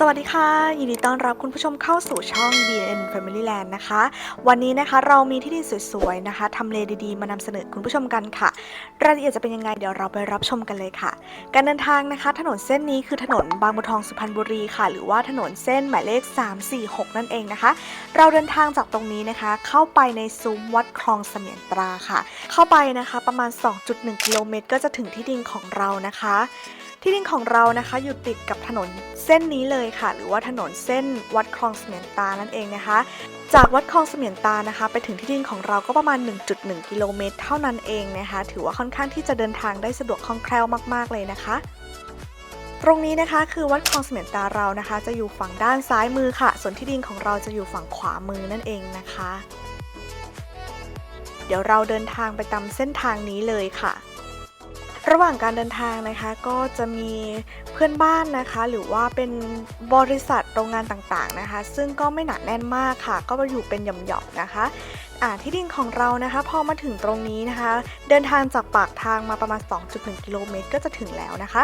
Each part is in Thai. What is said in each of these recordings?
สวัสดีค่ะ ยินดีต้อนรับคุณผู้ชมเข้าสู่ช่อง DN Family Land นะคะ วันนี้นะคะเรามีที่ดินสวยๆนะคะทำเลดีๆ มานำเสนอคุณผู้ชมกันค่ะ รายละเอียดจะเป็นยังไงเดี๋ยวเราไปรับชมกันเลยค่ะ การเดินทางนะคะ ถนนเส้นนี้คือถนนบางบัวทองสุพรรณบุรีค่ะ หรือว่าถนนเส้นหมายเลข 346 นั่นเองนะคะ เราเดินทางจากตรงนี้นะคะ เข้าไปในซุ้มวัดคลองเสมียนตราค่ะ เข้าไปนะคะประมาณ 2.1 กิโลเมตรก็จะถึงที่ดินของเรานะคะ ที่ดินของเรานะคะอยู่ติดกับถนนเส้นนี้เลยค่ะ หรือว่าถนนเส้นวัดคลองเสมียนตานั่นเองนะคะ จากวัดคลองเสมียนตานะคะ ไปถึงที่ดินของเราก็ประมาณ 1.1 กิโลเมตรเท่านั้นเองนะคะ ถือว่าค่อนข้างที่จะเดินทางได้สะดวกคล่องแคล่วมาก ๆ เลยนะคะตรงนี้นะคะคือวัดคลองเสมียนตาเรานะคะ จะอยู่ฝั่งด้านซ้ายมือค่ะ ส่วนที่ดินของเราจะอยู่ฝั่งขวามือนั่นเองนะคะ เดี๋ยวเราเดินทางไปตามเส้นทางนี้เลยค่ะ ระหว่างการเดินทางนะคะก็จะมีเพื่อนบ้านนะคะ หรือว่าเป็นบริษัทโรงงานต่างๆนะคะ ซึ่งก็ไม่หนาแน่นมากค่ะ ก็อยู่เป็นหย่อมๆนะคะอ่าที่ดินของเรานะคะพอมาถึงตรงนี้นะคะ เดินทางจากปากทางมาประมาณ 2.1 กิโลเมตรก็จะถึงแล้วนะคะ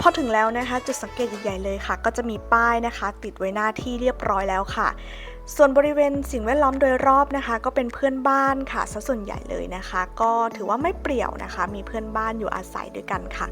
พอถึงแล้วนะคะ จุดสังเกตใหญ่ๆเลยค่ะ ก็จะมีป้ายนะคะ ติดไว้หน้าที่เรียบร้อยแล้วค่ะ ส่วนบริเวณสิ่งแวดล้อมโดยรอบนะคะ ก็เป็นเพื่อนบ้านค่ะซะส่วนใหญ่เลยนะคะ ก็ถือว่าไม่เปรี่ยวนะคะ มีเพื่อนบ้านอยู่อาศัยด้วยกันค่ะ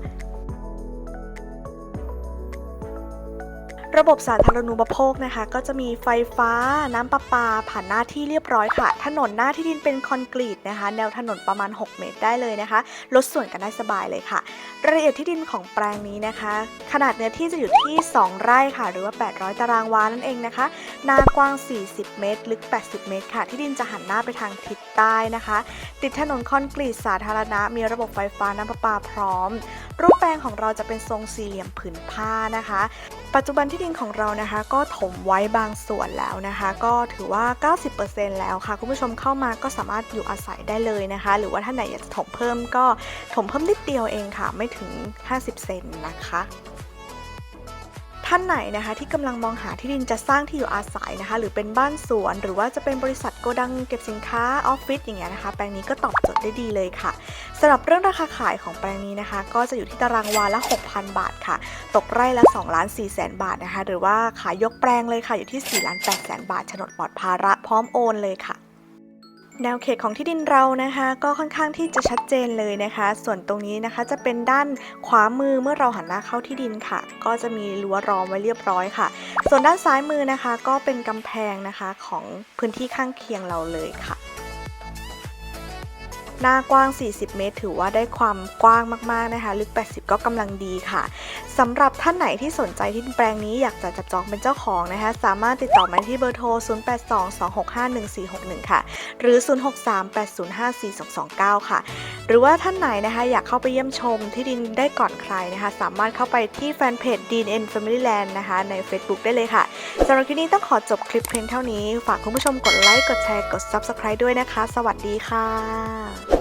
ระบบสาธารณูปโภคนะคะ ก็จะมีไฟฟ้าน้ำประปา ผ่านหน้าที่เรียบร้อยค่ะ ถนนหน้าที่ดินเป็นคอนกรีตนะคะ แนวถนนประมาณ 6 เมตรได้เลยนะคะลดส่วนกันได้สบายเลยค่ะ รายละเอียดที่ดินของแปลงนี้นะคะ ขนาดเนื้อที่จะอยู่ที่ 2 ไร่ค่ะ หรือว่า 800 ตารางวานั่นเองนะคะนากว้าง 40 เมตร ลึก 80 เมตรค่ะ ที่ดินจะหันหน้าไปทางทิศใต้นะคะ ติดถนนคอนกรีตสาธารณะ มีระบบไฟฟ้าน้ำประปาพร้อม รูปแปลงของเราจะเป็นทรงสี่เหลี่ยมผืนผ้านะคะ ปัจจุบันที่ดินของเรานะคะ ก็ถมไว้บางส่วนแล้วนะคะ ก็ถือว่า 90%แล้วค่ะ คุณผู้ชมเข้ามาก็สามารถอยู่อาศัยได้เลยนะคะ หรือว่าท่านไหนอยากจะถมเพิ่มก็ถมเพิ่มนิดเดียวเองค่ะ ไม่ถึง 50 เซนนะคะ ท่านไหนนะคะที่กำลังมองหาที่ดินจะสร้างที่อยู่อาศัยนะคะ หรือเป็นบ้านสวน หรือว่าจะเป็นบริษัทโกดังเก็บสินค้าออฟฟิศอย่างเงี้ยนะคะ แปลงนี้ก็ตอบโจทย์ได้ดีเลยค่ะสำหรับเรื่องราคาขายของแปลงนี้นะคะ ก็จะอยู่ที่ตารางวาละ 6,000 บาทค่ะ ตกไร่ละ2ล้าน4แสนบาทนะคะ หรือว่าขายยกแปลงเลยค่ะอยู่ที่4ล้าน8แสนบาทโฉนดปลอดภาระพร้อมโอนเลยค่ะ แนวเขตของที่ดินเรานะคะ ก็ค่อนข้างที่จะชัดเจนเลยนะคะ ส่วนตรงนี้นะคะจะเป็นด้านขวามือเมื่อเราหันหน้าเข้าที่ดินค่ะ ก็จะมีรั้วร้อมไว้เรียบร้อยค่ะ ส่วนด้านซ้ายมือนะคะ ก็เป็นกำแพงนะคะของพื้นที่ข้างเคียงเราเลยค่ะ หน้ากว้าง 40 เมตร ถือว่าได้ความกว้างมากๆนะคะ ลึก 80 ก็กำลังดีค่ะสำหรับท่านไหนที่สนใจที่ดินแปลงนี้อยากจะจับจองเป็นเจ้าของนะคะ สามารถติดต่อมาที่เบอร์โทร 0822651461 ค่ะ หรือ 0638054229 ค่ะ หรือว่าท่านไหนนะคะอยากเข้าไปเยี่ยมชมที่ดินได้ก่อนใครนะคะ สามารถเข้าไปที่แฟนเพจ DN Family Land นะคะ ใน Facebook ได้เลยค่ะสำหรับคลิปนี้ต้องขอจบคลิปเพียงเท่านี้ ฝากคุณผู้ชมกดไลค์ กดแชร์ กด Subscribe ด้วยนะคะ สวัสดีค่ะ